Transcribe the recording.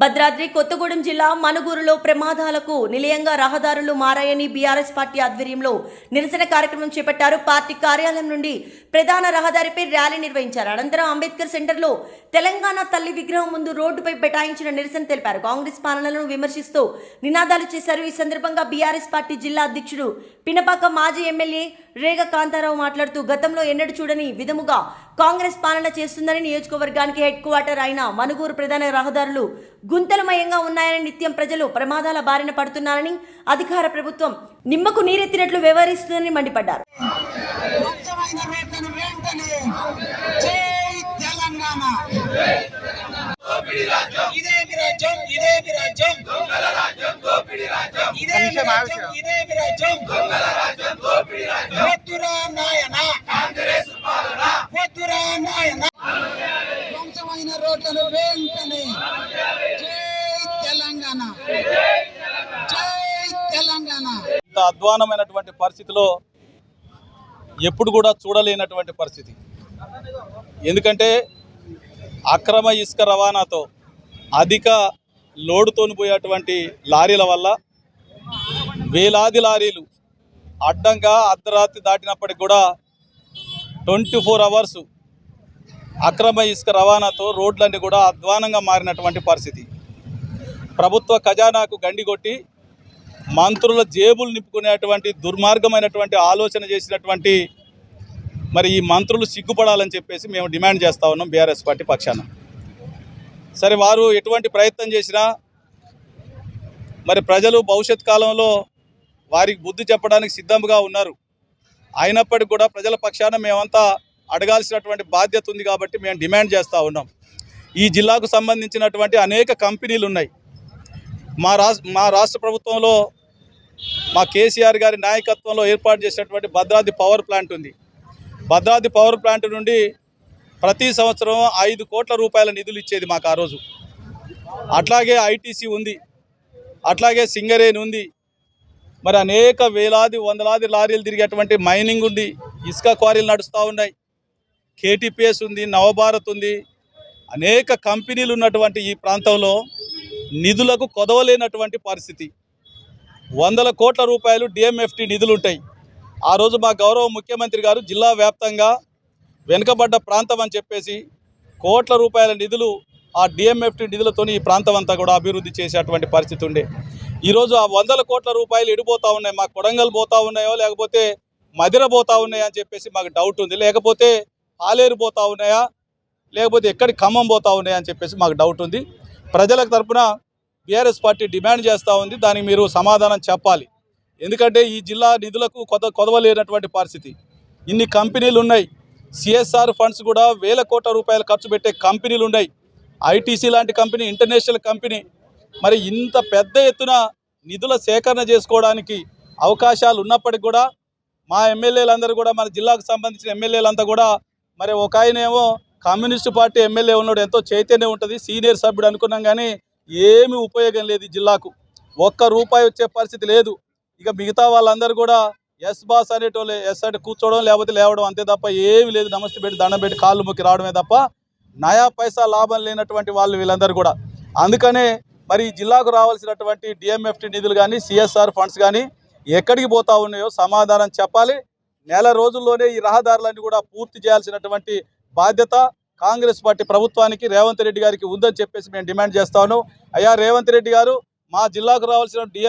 భద్రాద్రి కొత్తగూడెం జిల్లా మనుగూరులో ప్రమాదాలకు నిలయంగా రహదారులు మారాయని బీఆర్ఎస్ పార్టీ ఆధ్వర్యంలో నిరసన కార్యక్రమం చేపట్టారు పార్టీ కార్యాలయం నుండి ప్రధాన రహదారిపై ర్యాలీ నిర్వహించారు. అనంతరం అంబేద్కర్ సెంటర్లో తెలంగాణ తల్లి విగ్రహం ముందు రోడ్డుపై బెటాయించిన నిరసన తెలిపారు. కాంగ్రెస్ పాలనలను విమర్శిస్తూ నినాదాలు చేశారు. ఈ సందర్భంగా బీఆర్ఎస్ పార్టీ జిల్లా అధ్యక్షుడు పినపాక మాజీ ఎమ్మెల్యే రేగ కాంతారావు మాట్లాడుతూ గతంలో ఎన్నడూ చూడని విధముగా కాంగ్రెస్ పాలన చేస్తుందని నియోజకవర్గానికి హెడ్ క్వార్టర్ అయిన మనుగూరు ప్రధాన రహదారులు గుంతలమయంగా ఉన్నాయని నిత్యం ప్రజలు ప్రమాదాల బారిన పడుతున్నారని అధికార ప్రభుత్వం నిమ్మకు నీరెత్తినట్లు వ్యవహరిస్తుందని మండిపడ్డారు. స్వచ్ఛమైన ఇంత అధ్వానమైనటువంటి పరిస్థితిలో ఎప్పుడు కూడా చూడలేనటువంటి పరిస్థితి. ఎందుకంటే అక్రమ ఇసుక రవాణాతో అధిక లోడుతోని పోయేటువంటి లారీల వల్ల వేలాది లారీలు అడ్డంగా అర్ధరాత్రి దాటినప్పటికి కూడా ట్వంటీ ఫోర్ అవర్స్ అక్రమ ఇసుక రవాణాతో రోడ్లన్నీ కూడా అధ్వానంగా మారినటువంటి పరిస్థితి. ప్రభుత్వ ఖజానాకు గండి కొట్టి మంత్రుల జేబులు నింపుకునేటువంటి దుర్మార్గమైనటువంటి ఆలోచన చేసినటువంటి మరి ఈ మంత్రులు సిగ్గుపడాలని చెప్పేసి మేము డిమాండ్ చేస్తా ఉన్నాం బీఆర్ఎస్ పార్టీ పక్షాన. సరే వారు ఎటువంటి ప్రయత్నం చేసినా మరి ప్రజలు భవిష్యత్ కాలంలో వారికి బుద్ధి చెప్పడానికి సిద్ధంగా ఉన్నారు. అయినప్పటికీ కూడా ప్రజల పక్షాన మేమంతా అడగాల్సినటువంటి బాధ్యత ఉంది కాబట్టి మేము డిమాండ్ చేస్తూ ఉన్నాం. ఈ జిల్లాకు సంబంధించినటువంటి అనేక కంపెనీలు ఉన్నాయి. మా రాష్ట్ర మా రాష్ట్ర ప్రభుత్వంలో మా కేసీఆర్ గారి నాయకత్వంలో ఏర్పాటు చేసినటువంటి భద్రాద్రి పవర్ ప్లాంట్ ఉంది. భద్రాద్రి పవర్ ప్లాంట్ నుండి ప్రతి సంవత్సరం ఐదు కోట్ల రూపాయల నిధులు ఇచ్చేది మాకు ఆ రోజు. అట్లాగే ఐటీసీ ఉంది. అట్లాగే సింగరేన్ ఉంది. మరి అనేక వేలాది వందలాది లారీలు తిరిగేటువంటి మైనింగ్ ఉంది. ఇసుక క్వారీలు నడుస్తూ ఉన్నాయి. కేటీపీఎస్ ఉంది నవభారత్ ఉంది. అనేక కంపెనీలు ఉన్నటువంటి ఈ ప్రాంతంలో నిధులకు కొదవలేనటువంటి పరిస్థితి. వందల కోట్ల రూపాయలు డిఎంఎఫ్టి నిధులు ఉంటాయి ఆ రోజు మా గౌరవ ముఖ్యమంత్రి గారు జిల్లా వ్యాప్తంగా వెనుకబడ్డ ప్రాంతం అని చెప్పేసి కోట్ల రూపాయల నిధులు ఆ డిఎంఎఫ్టి నిధులతో ఈ ప్రాంతం అంతా కూడా అభివృద్ధి చేసేటువంటి పరిస్థితి ఉండే. ఈరోజు ఆ వందల కోట్ల రూపాయలు ఎడిపోతూ ఉన్నాయి. మా కొడంగల్ పోతా ఉన్నాయో లేకపోతే మదిర పోతా ఉన్నాయా అని చెప్పేసి మాకు డౌట్ ఉంది. లేకపోతే పాలేరు పోతూ ఉన్నాయా లేకపోతే ఎక్కడి ఖమ్మం పోతా ఉన్నాయా అని చెప్పేసి మాకు డౌట్ ఉంది. ప్రజల తరఫున బీఆర్ఎస్ పార్టీ డిమాండ్ చేస్తూ ఉంది. దానికి మీరు సమాధానం చెప్పాలి. ఎందుకంటే ఈ జిల్లా నిధులకు కొద కొదవలేనటువంటి పరిస్థితి. ఇన్ని కంపెనీలు ఉన్నాయి. సిఎస్ఆర్ ఫండ్స్ కూడా వేల కోట్ల రూపాయలు ఖర్చు పెట్టే కంపెనీలు ఉన్నాయి. ఐటీసీ లాంటి కంపెనీ ఇంటర్నేషనల్ కంపెనీ. మరి ఇంత పెద్ద ఎత్తున నిధుల సేకరణ చేసుకోవడానికి అవకాశాలు ఉన్నప్పటికీ కూడా మా ఎమ్మెల్యేలందరూ కూడా మన జిల్లాకు సంబంధించిన ఎమ్మెల్యేలంతా కూడా మరి ఒక ఆయనేమో కమ్యూనిస్టు పార్టీ ఎమ్మెల్యే ఉన్నాడు ఎంతో చైతన్యం ఉంటుంది సీనియర్ సభ్యుడు అనుకున్నాం కానీ ఏమీ ఉపయోగం లేదు జిల్లాకు. ఒక్క రూపాయి వచ్చే పరిస్థితి లేదు. ఇక మిగతా వాళ్ళందరూ కూడా ఎస్ బాస్ అనేటోళ్ళు ఎస్ అంటే కూర్చోవడం లేకపోతే లేవడం అంతే తప్ప ఏమీ లేదు. నమస్తే పెట్టి దండం పెట్టి కాళ్ళు మొక్కి రావడమే తప్ప నయా పైసా లాభం లేనటువంటి వాళ్ళు వీళ్ళందరూ కూడా. అందుకనే మరి జిల్లాకు రావాల్సినటువంటి డిఎంఎఫ్టీ నిధులు కానీ సిఎస్ఆర్ ఫండ్స్ కానీ ఎక్కడికి పోతా ఉన్నాయో సమాధానం చెప్పాలి. నెల రోజుల్లోనే ఈ రహదారులన్నీ కూడా పూర్తి చేయాల్సినటువంటి బాధ్యత కాంగ్రెస్ పార్టీ ప్రభుత్వానికి రేవంత్ రెడ్డి గారికి ఉందని చెప్పేసి మేము డిమాండ్ చేస్తాను అయ్యా రేవంత్ రెడ్డి గారు మా జిల్లాకు రావాల్సిన డిఎం